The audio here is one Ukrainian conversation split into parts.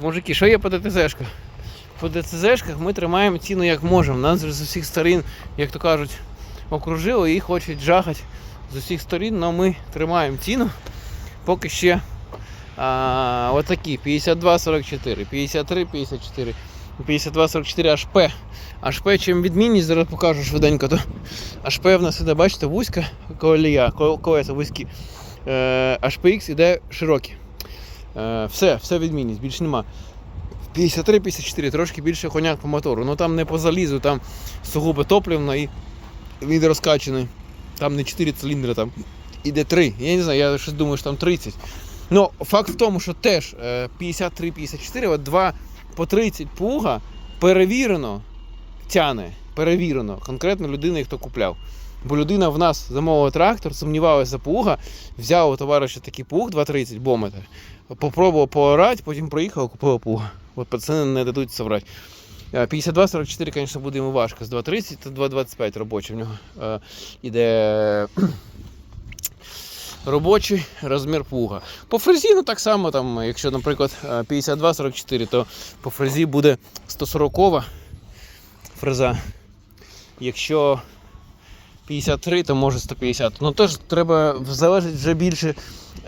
Мужики, що є по ДТЗшках? По ДТЗшках ми тримаємо ціну як можемо. Нас з усіх сторін, як то кажуть, окружили і хочуть жахати з усіх сторін, але ми тримаємо ціну. Поки ще а, отакі 52,44, 53, 54, 52, 44 HP. HP чим відмінність, зараз покажу швиденько. То HP в нас іде, бачите, вузька колія, кол- колеса вузькі. Е, HPX іде широкі. Е, все, все відмінність, більше нема. 53-54, трошки більше коняк по мотору. Ну там не по залізу, там сугубо топливно і він розкачаний. Там не 4 циліндри, там іде 3. Я не знаю, я щось думаю, що там 30. Ну, факт в тому, що теж е, 53-54, от 2 по 30 пуга перевірено тяне. Перевірено. Конкретно людина, хто купляв. Бо людина в нас замовила трактор, сумнівалася плуга, взяв у товариша такий плуг 2,30 бометр, попробував поорати, потім проїхав, купив плуга. От пацани не дадуть соврати. Е, 52-44, звісно, буде йому важко. З 2,30 та 2,25 робочий в нього е, іде робочий розмір плуга. По фрезі, ну так само, там, якщо, наприклад, е, 52-44, то по фрезі буде 140 фреза. Якщо 53, то може 150. Ну теж треба залежить вже більше е,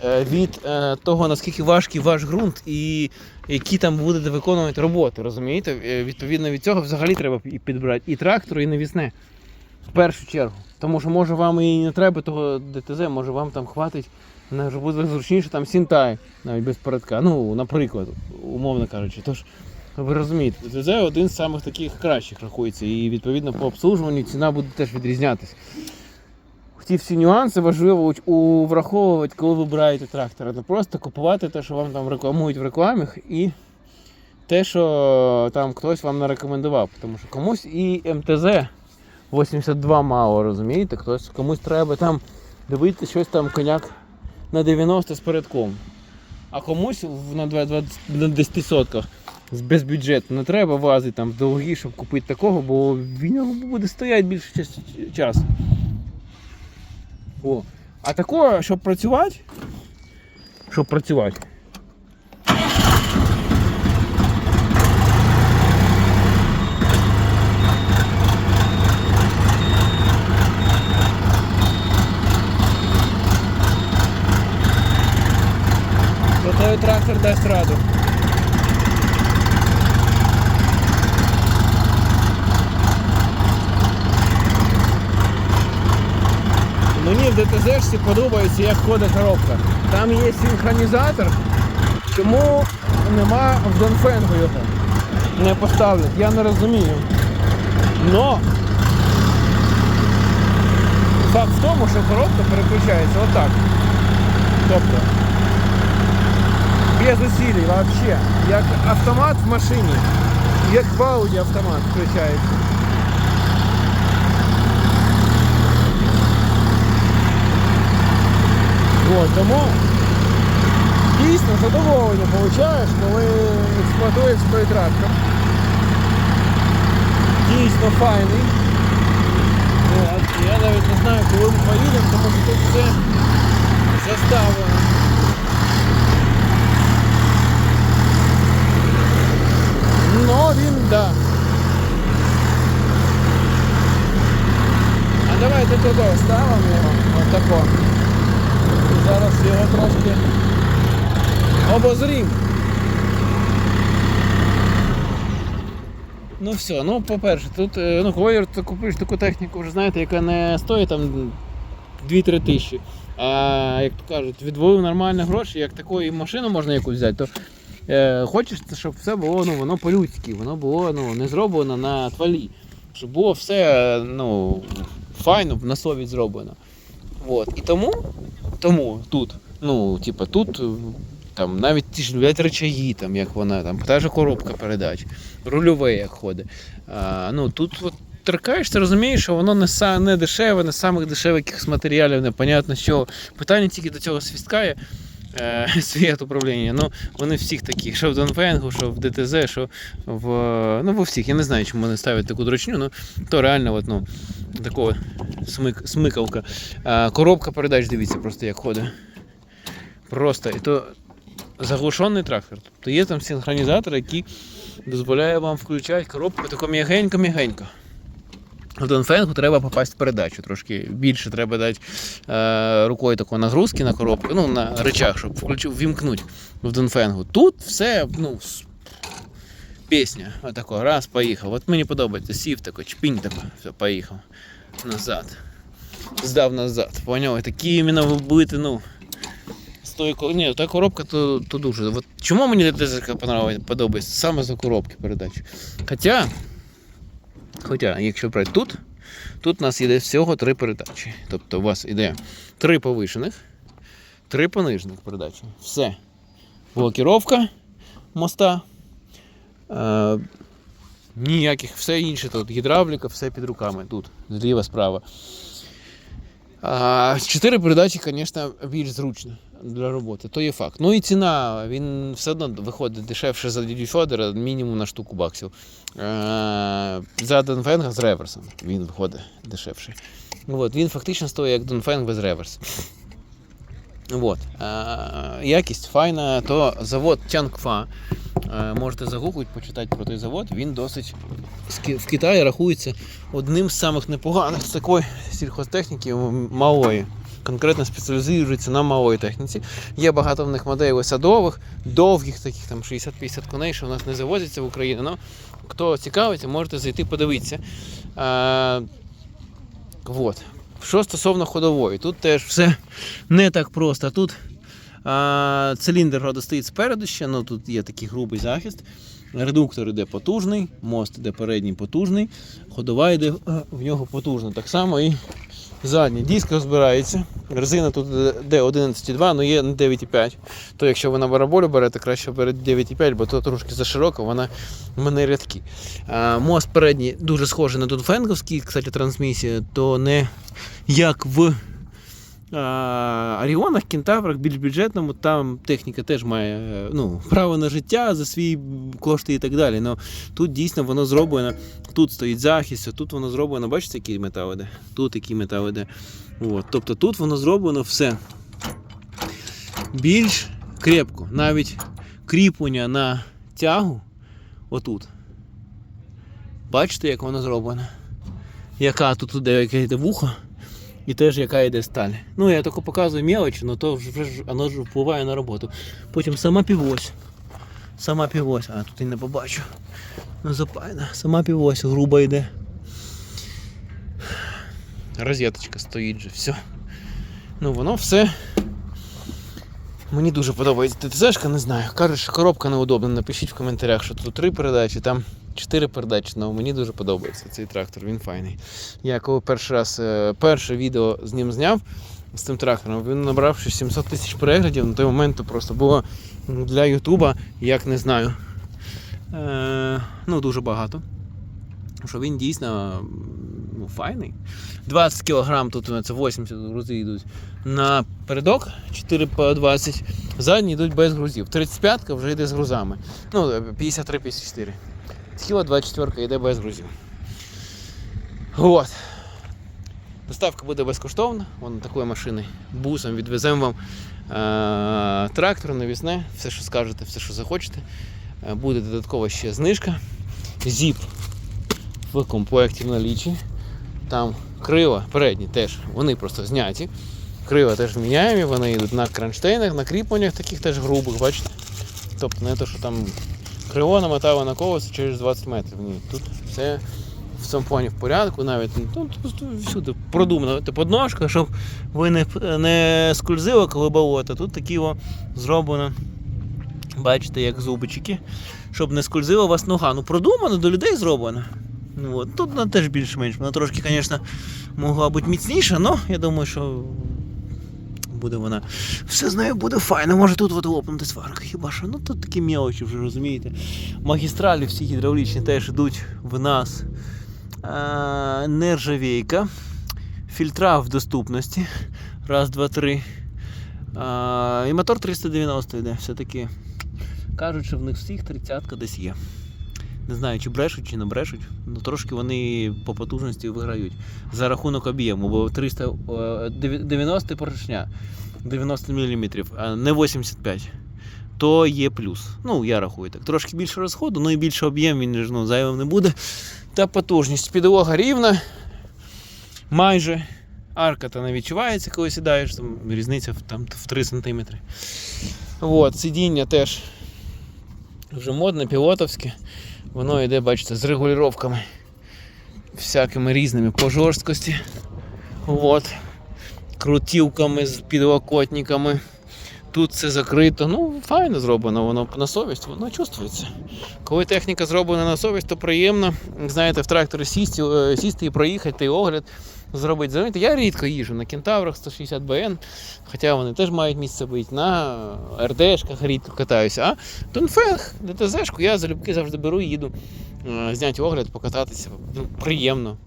від е, того, наскільки важкий ваш ґрунт і які там будете виконувати роботи. Розумієте? Е, Відповідно від цього взагалі треба і підбирати і трактор, і навісне. В першу чергу. Тому що може вам і не треба того ДТЗ, може вам там хватить, буде зручніше там сінтай, навіть без передка. Ну, наприклад, умовно кажучи. Тож, ви розумієте, ДТЗ один з самих таких кращих рахується, і відповідно по обслужуванню ціна буде теж відрізнятися. Ті всі нюанси важливо враховувати, коли вибираєте трактор. Не просто купувати те, що вам там рекламують в рекламах, і те, що там хтось вам нарекомендував. Тому що комусь і МТЗ 82 мало, розумієте? Хтось комусь треба там дивитися щось там коняк на 90 з передком. А комусь на 20, на 10 сотках з безбюджету не треба вазити там в долги, щоб купити такого, бо він буде стояти більше часу. О. А такого, щоб працювати, щоб працювати. То той трактор дасть раду. Мені подобається, як ходить коробка. Там є синхронізатор, чому нема в Донфенгу його не поставлять, я не розумію. Но факт в тому, що коробка переключається отак. Тобто без усилий вообще. Як автомат в машині. Як в Ауді автомат включається. Вот, тому дійсно задоволення получаєш, коли експлуатуєш той трактор. Дійсно файний. От, я навіть не знаю, коли ми поїдемо, тому що тут все заставлено. Ну, він, да. А давайте туди ставимо його. Отако. І зараз його трошки обозрім. Ну все, ну по-перше, тут е, ну, коли ти купиш таку техніку, вже знаєте, яка не стоїть там 2-3 тисячі. А як то кажуть, відвоюв нормальні гроші, як таку і машину можна якусь взяти, то е, хочеться, щоб все було ну, воно по-людськи, воно було ну, не зроблено на твалі. Щоб було все ну, файно, на совість зроблено. От. І тому, тому тут, ну, типа, тут там навіть ті ж блядь, речаї, там, як вона, там, та ж коробка передач, рульове як ходить. А, ну, тут от, торкаєшся, розумієш, що воно не, не дешеве, не самих дешевих якихось матеріалів, непонятно що. Питання тільки до цього свістка є. Е, світ управління. Ну, вони всіх таких, що в Донфенгу, що в ДТЗ, що в. Ну, во всіх. Я не знаю, чому вони ставлять таку дрочню, ну то реально от, ну, такого смик, смикавка. Коробка передач, дивіться, просто як ходить. Просто. І то заглушений трактор. Тобто є там синхронізатор, який дозволяє вам включати коробку тако м'ягенько-м'ягенько. В Донфенгу треба попасти в передачу. Трошки більше треба дати е, рукою такої нагрузки на коробку, ну, на речах, щоб включив, вімкнути в Донфенгу. Тут все, ну, пісня. Отако, раз, поїхав. От мені подобається, сів тако, чпінь тако, все, поїхав. Назад. Здав назад. Поняв? Такі іменно будете, ну. Тої, ні, та коробка то, то дуже. От чому мені подобається? Саме за коробки передач. Хоча, хоча, якщо брати тут, тут у нас йде всього три передачі. Тобто у вас іде три повишених, три понижених передачі. Все. Блокіровка моста. Е, ніяких, все інше тут. Гідравліка, все під руками. Тут, зліва, справа. Чотири передачі, звісно, більш зручно для роботи, то є факт. Ну і ціна, він все одно виходить дешевше за Діді Федора, мінімум на штуку баксів. Е, за Донфенга з реверсом він виходить дешевше. От, він фактично стоїть як Донфенг без реверс. От. Е, якість файна, то завод Тянгфа. Е, можете загуглити, почитати про той завод. Він досить в Китаї рахується одним з самих непоганих такої сільхозтехніки малої. Конкретно спеціалізуються на малої техніці. Є багато в них моделей садових, довгих, таких там 60-50 коней, що у нас не завозяться в Україну. Ну, хто цікавиться, можете зайти подивитися. Е, вот. Що стосовно ходової, тут теж все не так просто. Тут а, циліндр стоїть спереду ще, ну тут є такий грубий захист. Редуктор іде потужний, мост іде передній потужний, ходова йде в нього потужна. Так само і задній диск розбирається. Резина тут d 112 але є на 9,5. То якщо ви на бараболю берете, краще берете 9,5, бо то трошки зашироко, вона в мене рядки. А, мост передній дуже схожий на Дунфенговський, кстати, трансмісія, то не як в Оріонах, Кентаврах, більш бюджетному, там техніка теж має е, ну, право на життя за свої кошти і так далі. Но тут дійсно воно зроблено, тут стоїть захист, тут воно зроблено, бачите, який метал іде? Тут який метал іде. От. Тобто тут воно зроблено все більш крепко. Навіть кріплення на тягу отут. Бачите, як воно зроблено? Яка тут іде, яке йде вухо? І теж яка йде сталь. Ну, я тільки показую мелочі, але то вже воно ж впливає на роботу. Потім сама півось. Сама півось, а тут і не побачу. Ну, запайна. Сама півось грубо йде. Розеточка стоїть же, все. Ну, воно все. Мені дуже подобається ТТЗшка, не знаю. Що коробка неудобна. Напишіть в коментарях, що тут три передачі, там чотири передачі, але мені дуже подобається цей трактор, він файний. Я коли перший раз е, перше відео з ним зняв з цим трактором, він набрав 700 тисяч переглядів. На той момент то просто було для Ютуба, як не знаю. Е, ну, дуже багато. Що він дійсно ну, файний. 20 кг тут це 80 грузи йдуть. На передок 4 по 20, задні йдуть без грузів. 35 вже йде з грузами. Ну, 53-54. Схила 24 йде без грузів. От. Доставка буде безкоштовна, вон такої машини бусом відвеземо вам е- трактор навісне, все, що скажете, все, що захочете. Е, Буде додатково ще знижка. Зіп в комплекті в налічі. Там крила передні теж, вони просто зняті. Крила теж міняємо, вони йдуть на кронштейнах, на кріпленнях таких теж грубих, бачите? Тобто не те, що там крило намотало на колесо через 20 метрів. Ні, тут все в цьому плані в порядку, навіть ну, тут всюди продумано. Типу, подножка, щоб ви не, не скользили, коли болото. Тут такі зроблено. Бачите, як зубички, щоб не скользила вас нога. Ну, продумано, до людей зроблено. Ну, от. Тут вона теж більш-менш. Вона трошки, звісно, могла бути міцніша, але я думаю, що буде вона. Все з нею буде файно. Може тут от лопнути сварка. Хіба що? Ну тут такі мелочі вже розумієте. Магістралі всі гідравлічні теж йдуть в нас. А, нержавійка. Фільтра в доступності. Раз, два, три. А, і мотор 390 йде все-таки. Кажуть, що в них всіх 30 десь є. Не знаю, чи брешуть, чи не брешуть. Ну трошки вони по потужності виграють за рахунок об'єму, бо 300, е, 90 поршня, 90 мм, а не 85. то є плюс. Ну, я рахую так. Трошки більше розходу, ну і більше об'єм, він ну, зайвим не буде. Та потужність. Підлога рівна. Майже. Арка та не відчувається, коли сідаєш, там різниця там, в 3 см. От, сидіння теж вже модне, пілотовське. Воно йде, бачите, з регулюваннями всякими різними по жорсткості. От. Крутівками з підлокотниками. Тут все закрито. Ну, файно зроблено, воно на совість, воно чувствується. Коли техніка зроблена на совість, то приємно. Знаєте, в тракторі сісти, е, сісти і проїхати, і огляд зробити. Знаєте, я рідко їжджу на кентаврах 160 БН, хоча вони теж мають місце бути. На РДшках рідко катаюся. А Донфенг, ДТЗшку я залюбки завжди беру і їду е, зняти огляд, покататися. Ну, приємно.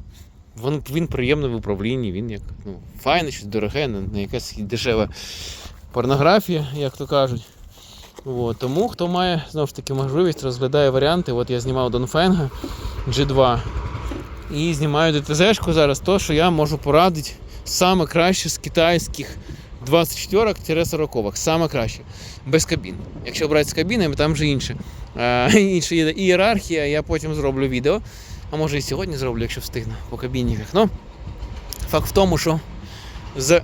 Він, він приємний в управлінні, він як ну, файне, щось дороге, не, якась дешева порнографія, як то кажуть. От, тому хто має знову ж таки можливість, розглядає варіанти. От я знімав Донфенга G2 і знімаю ДТЗ-шку зараз, то, що я можу порадити саме краще з китайських 24-40. Саме краще. Без кабін. Якщо брати з кабінами, там вже інше. Інша є ієрархія, я потім зроблю відео. А може і сьогодні зроблю, якщо встигну по кабінниках. Ну, факт в тому, що з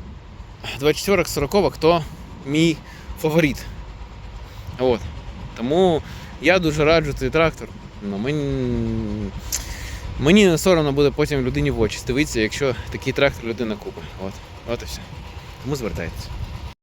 24-40 то мій фаворит. От. Тому я дуже раджу цей трактор. Ну, мені, мені соромно буде потім людині в очі дивитися, якщо такий трактор людина купить. От. От і все. Тому звертайтеся.